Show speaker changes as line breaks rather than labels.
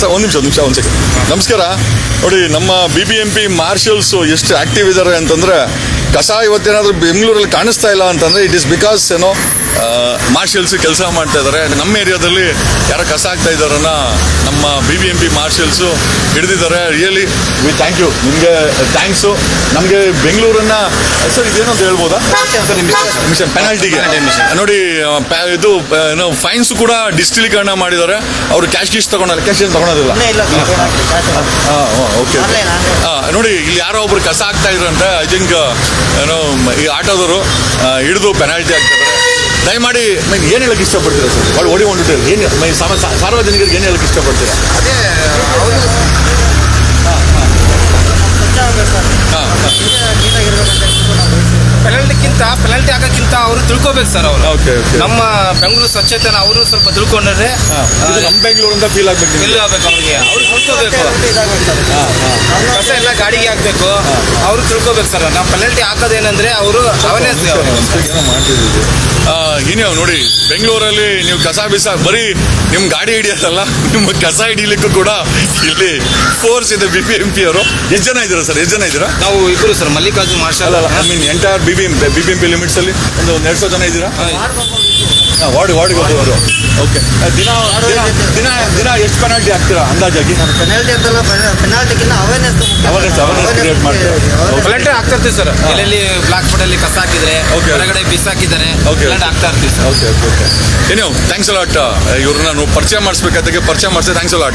Sir ಒಂದು ನಿಮಿಷ ನಿಮಿಷ, ಒಂದು ಸೆಕೆಂಡ್ ನಮಸ್ಕಾರ. ನೋಡಿ, ನಮ್ಮ B B M P marshals ಎಷ್ಟು ಆಕ್ಟಿವ್ ಇದ್ದಾರೆ ಅಂತಂದ್ರೆ ಕಸ ಇವತ್ತೇನಾದರೂ ಬೆಂಗಳೂರಲ್ಲಿ ಕಾಣಿಸ್ತಾ ಇಲ್ಲ ಅಂತಂದ್ರೆ ಇಟ್ ಇಸ್ ಬಿಕಾಸ್ ಏನೋ ಮಾರ್ಷಲ್ಸ್ ಕೆಲಸ ಮಾಡ್ತಾ ಇದ್ದಾರೆ ನಮ್ಮ ಏರಿಯಾದಲ್ಲಿ ಯಾರೋ ಕಸ ಆಗ್ತಾ ಇದ್ದಾರನ್ನ ನಮ್ಮ B B M P marshals ಹಿಡಿದಿದ್ದಾರೆ. ರಿಯಲಿ ವಿ ಥ್ಯಾಂಕ್ ಯು ನಿಮಗೆ ಥ್ಯಾಂಕ್ಸು ನಮಗೆ ಬೆಂಗಳೂರನ್ನ ಸರ್ ಇದೇನು ಅಂತ ಹೇಳ್ಬೋದಾ? ಮಿಷನ್ ಪೆನಾಲ್ಟಿಗೆ ನೋಡಿ ಇದು ಏನೋ ಫೈನ್ಸ್ ಕೂಡ ಡಿಸ್ಟಿಲೀಕರಣ ಮಾಡಿದ್ದಾರೆ. ಅವರು ಕ್ಯಾಶ್ ಗೀಶ್ ತಗೊಂಡಲ್ಲ ಕ್ಯಾಶ್ ಏನು ತಗೊಳೋದಿಲ್ಲ. ಓಕೆ. ನೋಡಿ ಇಲ್ಲಿ ಯಾರೋ ಒಬ್ರು ಕಸ ಆಗ್ತಾ ಇದ್ರಂತೆ. ಐ ಥಿಂಕ್ ಏನೋ ಈ ಆಟೋದವರು ಹಿಡಿದು ಪೆನಾಲ್ಟಿ ಆಗ್ತಿದ್ದಾರೆ ದಯಮಾಡಿ ಮೈನ್ ಏನು ಹೇಳಕ್ ಇಷ್ಟಪಡ್ತೀರಾ ಸರ್? ಒಳ್ಳೆ ಓಡಿ ಒಂದು ಏನು ಸಾರ್ವಜನಿಕರಿಗೆ ಏನು ಹೇಳಕ್ ಇಷ್ಟಪಡ್ತೀರಾ?
ಅದೇ ಅವರು
ಹಾಂ
ಪೆನಾಲ್ಟಿಕ್ಕಿಂತ ಪೆನಾಲ್ಟಿ ಹಾಕೋಕ್ಕಿಂತ ಅವರು ತಿಳ್ಕೊಬೇಕು ಸರ್ ಅವರು.
ಓಕೆ ಓಕೆ
ನಮ್ಮ ಬೆಂಗಳೂರು ಸ್ವಚ್ಛತೆನ ಅವರು ಸ್ವಲ್ಪ ತಿಳ್ಕೊಂಡ್ರೆ
ಇದು ನಮ್ಮ ಬೆಂಗಳೂರಿಂದ ಫೀಲ್ ಆಗ್ಬೇಕು
ಫೀಲ್ ಆಗ್ಬೇಕು ಅವ್ರಿಗೆ. ಅವ್ರು ತಿಳ್ಕೊಬೇಕು. ಕಸ ಎಲ್ಲ ಗಾಡಿಗೆ ಹಾಕ್ಬೇಕು. ಅವರು ತಿಳ್ಕೊಬೇಕು ಸರ್ ನಾವು ಪೆನಲ್ಟಿ ಹಾಕೋದೇನಂದ್ರೆ ಅವರು ಅವೇರ್ನೆಸ್
ಏನೋ ನೋಡಿ ಬೆಂಗಳೂರಲ್ಲಿ ನೀವು ಕಸ ಬಿಸ ಬರೀ ನಿಮ್ ಗಾಡಿ ಹಿಡಿಯೋದಲ್ಲ ನಿಮ್ಮ ಕಸ ಹಿಡಿಲಿಕ್ಕೂ ಕೂಡ ಇಲ್ಲಿ ಫೋರ್ಸ್ ಇದೆ ಬಿ ಬಿ ಎಂ ಪಿ ಅವರು. ಎಷ್ಟು ಜನ ಇದ್ದೀರಾ ಸರ್? ಎಷ್ಟು ಜನ ಇದ್ದೀರಾ?
ನಾವು ಇಬ್ಬರು sir Mallikarjun marshal
I mean entire B B B B M P limits ಅಲ್ಲಿ ಒಂದು ಎರಡು ಸಾವಿರ ಜನ ಇದ್ದೀರಾ? ವಾರ್ಡ್ ವಾರ್ಡ್ಗೆ ಹೋಗೋರು ಓಕೆ ದಿನ ದಿನ ದಿನ ಎಷ್ಟು ಪೆನಾಲ್ಟಿ ಹಾಕ್ತೀರಾ ಅಂದಾಜಾಗಿ?
ಪೆನಾಲ್ಟಿ ಅಂತಲ್ಲ ಪೆನಾಲ್ಟಿಗಿನ್ನ ಅವೇರ್ನೆಸ್
ಇರ್ತೀವಿ ಸರ್ ಎಲ್ಲೆಲ್ಲಿ ಬ್ಲಾಕ್ ಫುಡ್ ಅಲ್ಲಿ ಕಸ ಹಾಕಿದ್ರೆ
Okay.
ಹೊರಗಡೆ ಬಿಸಾಕಿದ್ದಾರೆ
Okay.
ಪೆನಾಲ್ಟಿ ಹಾಕ್ತಾ ಇರ್ತೀವಿ ಸರ್
ಓಕೆ ಓಕೆ ಓಕೆ ಏನೋ ಥ್ಯಾಂಕ್ಸ್ ಅಲಾಟ್ ಇವ್ರನ್ನ ನಾವು ಪರಿಚಯ ಮಾಡಿಸ್ಬೇಕಾದಾಗೆ ಪರಿಚಯ ಮಾಡಿಸಿ ಥ್ಯಾಂಕ್ಸ್ ಅಲಾಟ್